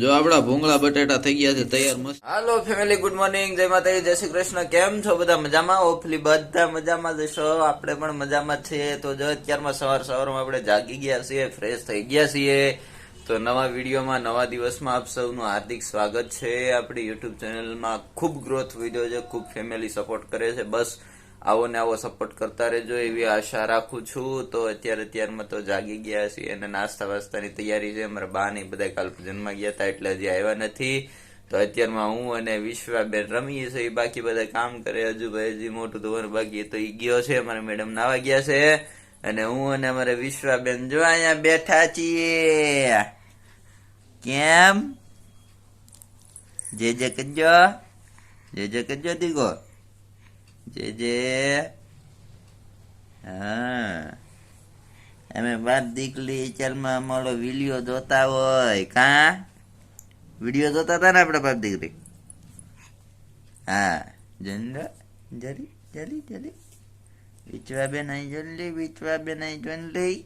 જો આપડા ભૂંગળા બટેટા થઈ ગયા છે, તૈયાર મસ્ત. હાલો ફેમિલી ગુડ મોર્નિંગ જય માતાજી, જય શ્રી કૃષ્ણ. કેમ છો બધા મજામાં? હોપફુલી બધા મજામાં જશો આપણે પણ મજામાં છીએ. તો જો અત્યારમાં સવાર સવારમાં આપણે જાગી ગયા છીએ ફ્રેશ થઈ ગયા છીએ. તો નવા વિડીયોમાં, નવા દિવસમાં આપ સૌનું હાર્દિક સ્વાગત છે. આપણી યુટ્યુબ ચેનલમાં ખૂબ ગ્રોથ વીડિયો છે, ખૂબ ફેમિલી સપોર્ટ કરે છે. બસ આવો ને આવો સપોર્ટ કરતા રહેજો એવી આશા રાખું છું. તો અત્યારે અત્યારમાં તો જાગી ગયા છીએ અને નાસ્તા વાસ્તાની તૈયારી છે. અમારા બા ને બધા કાલ ભજનમાં ગયા હતા એટલે હજી આવ્યા નથી. તો અત્યારમાં હું અને વિશ્વાબેન રમીએ છીએ. બાકી બધા કામ કરે. હજુ ભાઈ મોટું ધોવાનું બાકી તો એ ગયો છે. અમારા મેડમ નાવા ગયા છે. અને હું અને અમારે વિશ્વાબેન જો અહીંયા બેઠા છીએ. કેમ? જે જે કજો જે જે કજો દીગો જે જે. હા. અમે બાપ દીકલી ચાલમાં અમારો વીડિયો જોતા હોય. કા? વીડિયો જોતા હતા ને આપણે બાપ દીકરી? હા. જન જરી જરી જરી. વિચવા બેન અહીં જલ્દી વિચવા બેન અહીં જલ્દી.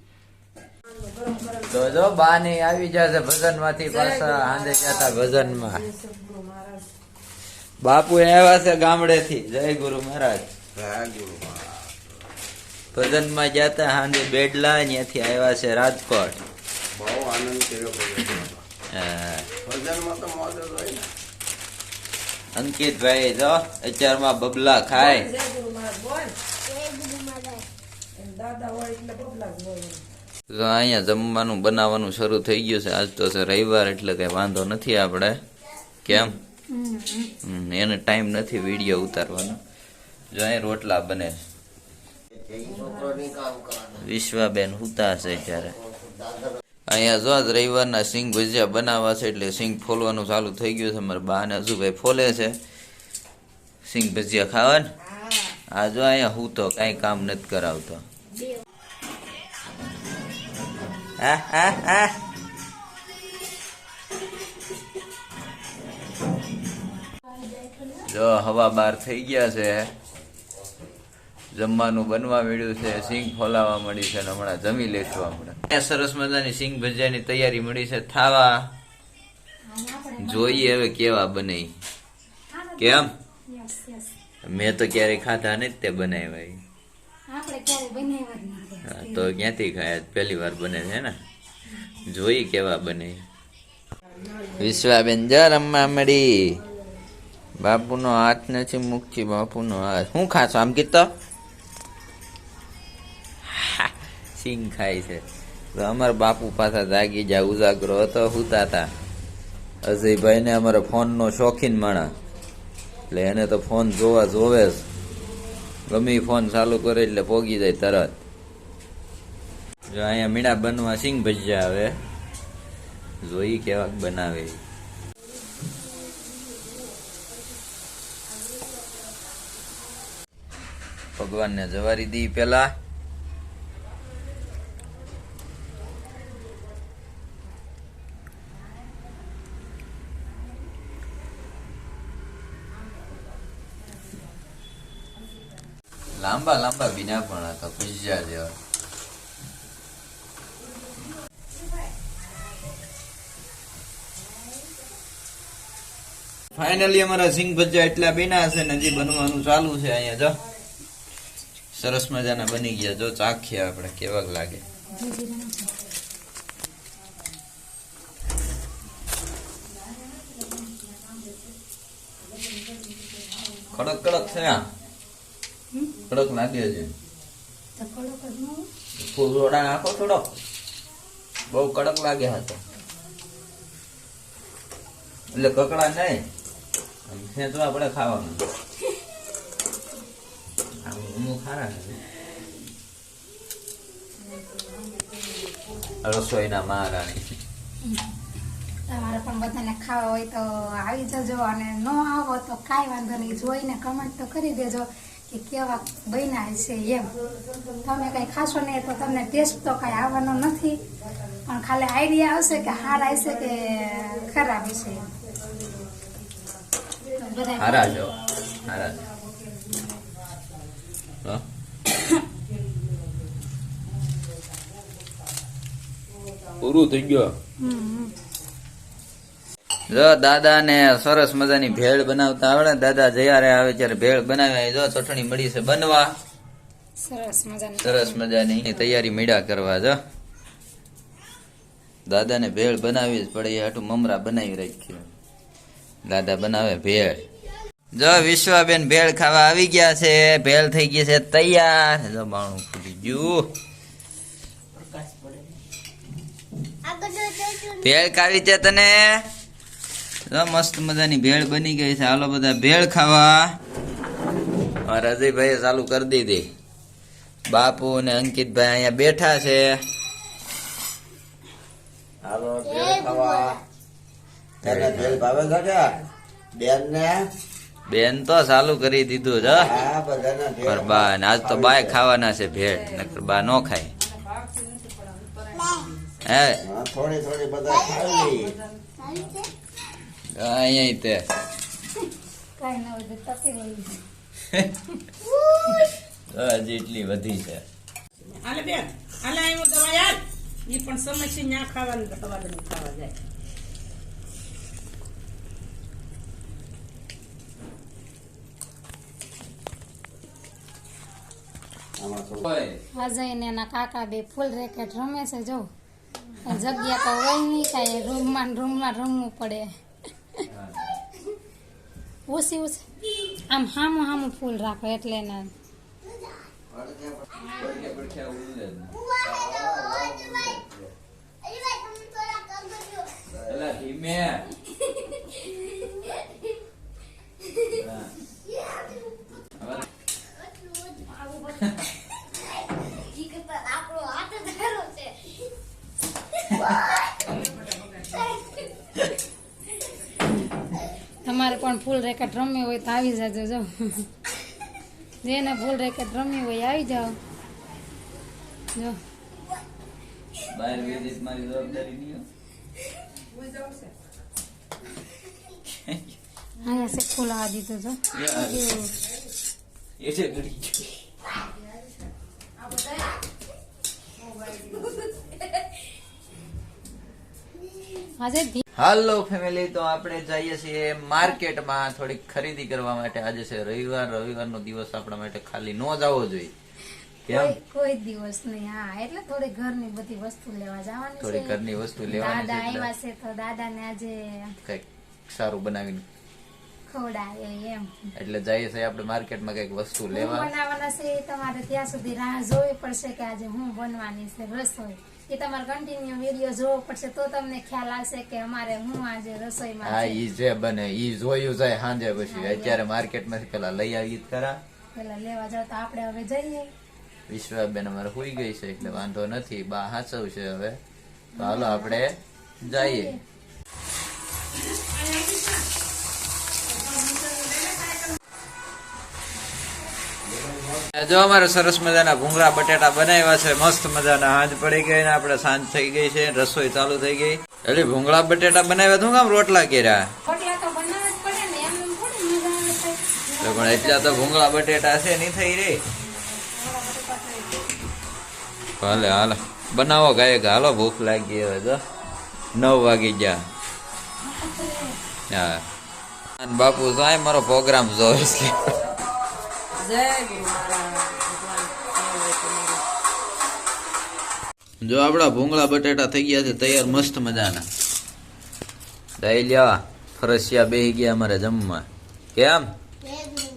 તો જો બા ને આવી જશે ભજનમાંથી પાછા હાંજે જતા ભજનમાં બાપુ આવ્યા છે ગામડે થી જય ગુરુ મહારાજ. ભજનમાં જતા હાંજે બેડલા ત્યાંથી આવ્યા છે રાજકોટ. બહુ આનંદ કર્યો ભજનમાં તો મોજ જ હોય ને. અંકિતભાઈ જો અત્યારમાં બબલા ખાય જય ગુરુ મહારાજ બોલ એમ દાદા હોય એટલે બબલા જ હોય અહીંયા જમવાનું બનાવવાનું શરૂ થઈ ગયું છે. આજ તો છે રવિવાર એટલે કઈ વાંધો નથી આપણે. કેમ? એને ટાઈમ નથી વીડિયો ઉતારવાનો. જો અહીં રોટલા બને વિશ્વાબેન હુતા છે ત્યારે અહીંયા જો આજ રવિવારના સિંગ ભજીયા બનાવવા છે એટલે સિંગ ફોલવાનું ચાલુ થઈ ગયું છે. મારા બા ને હજુ ભાઈ ફોલે છે. સિંગ ભજીયા ખાવા ને આ જો અહીંયા હું તો કાંઈ કામ નથી કરાવતો. હા હા હા જો હવા બાર થઈ ગયા છે જમવાનું બનવા મળ્યું છે સિંગ ફોલાવા મળી છે હમણાં જમી લેશું આપણે. સરસ મજાની સિંગ ભજીયાની તૈયારી મળી છે થાવા. જોઈએ હવે કેવા બને કેમ? મેં તો ક્યારેય ખાધા નથી તે બનાવ્યા તો ક્યાંથી ખાયા? પહેલી વાર બને છે ને? જોઈ કેવા બને. વિશ્વાબેન જ રમવા મળી. બાપુનો હાથ નથી મૂકતી બાપુનો હાથ. શું ખાશો? આમ કીધો સિંગ ખાય છે. તો અમારા બાપુ પાછા જાગી જા ઉજાગરો હતો હુતા હતા અજયભાઈ ને ફોનનો ફોન નો શોખીન માણસ. એટલે એને તો ફોન જોવા જોવે જ. ગમે ફોન ચાલુ કરે એટલે પોગી જાય તરત. જો અહીંયા મીણા બનવા સિંગ ભજીયા આવે. જોઈ કેવાક બનાવે. ભગવાન ભગવાનને જવારી દી પેલા લાંબા લાંબા બીના પણ હતા પૂજ્યા જેવા ફાઇનલી અમારા સિંગ ભજીયા એટલા બીના હશે ને હજી બનવાનું ચાલુ છે અહીંયા, જો. સરસ મજાના બની ગયા, જો ચાખ્યા આપણે કેવાક લાગે. કડક કડક છે આ કડક લાગે છે સોડા નાખો થોડો બહુ કડક લાગે હતો એટલે કકડા નહીં. ખેંચવા આપણે ખાવાનું. આમ ખારા રસોઈના મહારાણી. તમારે પણ બધાને ખાવા હોય તો આવી જજો અને ન આવો તો કાંઈ વાંધો નહીં. જોઈને કમેન્ટ તો કરી દેજો. કે કેવા બન્યા છે એમ. તમે કંઈ ખાશો નહીં તો તમને ટેસ્ટ તો કાંઈ આવવાનો નથી. પણ ખાલી આઈડિયા આવશે કે હારા હશે કે ખરાબ હશે એમ. હારા હારા. હા? પૂરું થઈ ગયો. જો દાદા ને સરસ મજાની ભેળ બનાવતા આવડે દાદા જયારે આવે ત્યારે ભેળ બનાવ્યા જો ચટણી મળી છે બનવા. સરસ મજાની. સરસ મજાની. એની તૈયારી મીડા કરવા જો. દાદાને ભેળ બનાવી જ પડે એ હાટું મમરા બનાવી રાખ્યું. દાદા બનાવે ભેળ. જો વિશ્વાબેન ભેળ ખાવા આવી ગયા છે. ભેળ થઈ ગઈ છે તૈયાર. જો બાણું ફૂટી ગયું. ભેળ ખાવી છે તને? જો મસ્ત મજાની ભેળ બની ગઈ છે. હાલો બધા ભેળ ખાવા. મારા અજયભાઈએ ચાલુ કરી દીધી. બાપુ ને અંકિતભાઈ અહીંયા બેઠા છે. હાલો ભેળ ખાવા. તને ભેળ ભાવે કાકા બેન ને બેન તો ચાલુ કરી દીધું છે હા. પર બા આજ તો બાય ખાવાના છે ભેળ નકર બા નો ખાય. હે? થોડી થોડી બધા અહીંયા તે. હજી એટલી વધી છે. આલે બેન હાલે હું દવા યાર. ઈ પણ સમસ્યા ન્યા ખાવાની દવા દઈને ખાવા જાય. અજય ને એના કાકા બે ફૂલ રેકેટ રમે છે જો. જગ્યા તો હોય નહીં કાંઈ. રૂમમાં રૂમમાં રમવું પડે. ઓછી ઓછી આમ હામું હામું ફૂલ રાખો એટલે ને ધીમે તમારે પણ ફૂલ રેકેટ રમવી હોય તો આવી જાજો જો જેને ફૂલ રેકેટ રમવી હોય આવી જાઓ જો બહાર વેદિત મારી જવાબદારી નહીં અહીંયા છે ખોલાવા દીધું જો યાર. એવું. એ છે ગળી ગયું. આજે ધી- હાલો ફેમિલી તો આપણે જઈએ છીએ માર્કેટમાં થોડીક ખરીદી કરવા માટે. આજે છે રવિવાર રવિવારનો દિવસ આપણા માટે ખાલી ન જવો જોઈએ. કેમ? કોઈ દિવસ નહીં હા એટલે થોડી ઘરની બધી વસ્તુ લેવા જવાની થોડી ઘરની વસ્તુ લેવાની દાદા આવ્યા છે તો દાદાને આજે કંઈક સારું બનાવીને. ખવડાવે એમ. એટલે જઈએ છીએ આપણે માર્કેટમાં કંઈક વસ્તુ લેવા. બનાવવાના છે તમારે ત્યાં સુધી રાહ જોવી પડશે કે આજે હું બનવાની છે રસોઈ. એ તમારે કન્ટિન્યુ વીડિયો જોવો પડશે તો તમને ખ્યાલ આવશે કે અમારે હું આજે રસોઈમાં હા. ઈ જે બને ઈ જોયું જાય સાંજે પછી. અત્યારે માર્કેટમાંથી પેલા લઈ આવી ખરા. પેલા લેવા જાવ તો આપણે હવે જઈએ. વિશ્વાબેન અમારે હુઈ ગઈ છે એટલે વાંધો નથી. બા હાચવ છે હવે. તો હાલો આપણે જઈએ. જો અમારે સરસ મજાના ભૂંગળા બટેટા બનાવ્યા છે મસ્ત મજાના હાંજ પડી ગઈ ને આપણે સાંજ થઈ ગઈ છે રસોઈ ચાલુ થઈ ગઈ. એટલે ભૂંગળા બટેટા બનાવ્યા તું કામ રોટલા કર્યા? પણ એટલા તો ભૂંગળા બટેટા છે નહીં થઈ રે ભલે હાલ. બનાવો ગાય હાલો ભૂખ લાગી હવે તો નવ વાગી ગયા. હા. બાપુ સાહેબ મારો પ્રોગ્રામ જોવે છે. જો આપણા ભૂંગળા બટેટા થઈ ગયા છે, તૈયાર મસ્ત મજાના. દઈ લ્યા, ફરસિયા બેહી ગયા અમારે જમવા. કેમ?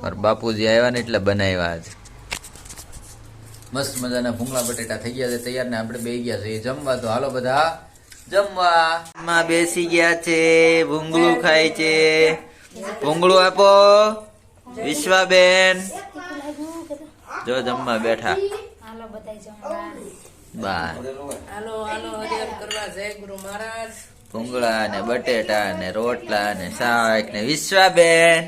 મારા બાપુજી આવ્યા ને એટલે બનાવ્યા છે મસ્ત મજાના ભૂંગળા બટેટા થઈ ગયા છે, તૈયાર ને આપણે બેહી ગયા છે જમવા તો હાલો બધા. જમવા. માં બેસી ગયા છે, ભૂંગળું ખાય છે. ભૂંગળું આપો. વિશ્વાબેન. જો જમવા બેઠા. હાલો બાર હાલો હાલો કરવા જય ગુરુ મહારાજ. ભૂંગળા ને બટેટા ને રોટલા ને શાક ને વિશ્વાબેન.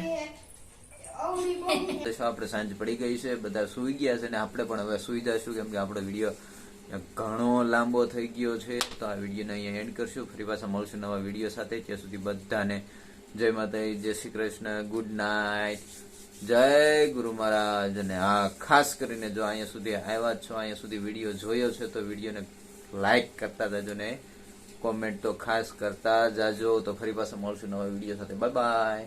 તો શું આપણે સાંજ પડી ગઈ છે? બધા સુઈ ગયા છે ને આપણે પણ હવે સુઈ જશું કેમ કે આપણો વીડિયો ઘણો લાંબો થઈ ગયો છે. તો આ વિડીયોને અહીંયા એન્ડ કરશું. ફરી પાછા મળશું નવા વીડિયો સાથે. ત્યાં સુધી બધાને જય માતા જય શ્રી કૃષ્ણ. Good night. જય ગુરુ મહારાજ. અને હા, ખાસ કરીને જો અહીંયા સુધી આવ્યા છો, અહીંયા સુધી વીડિયો જોયો છે, તો વિડીયોને લાઈક કરતા જજો ને. કોમેન્ટ તો ખાસ કરતા જાજો. તો ફરી પાછા મળશું નવા વીડિયો સાથે. Bye bye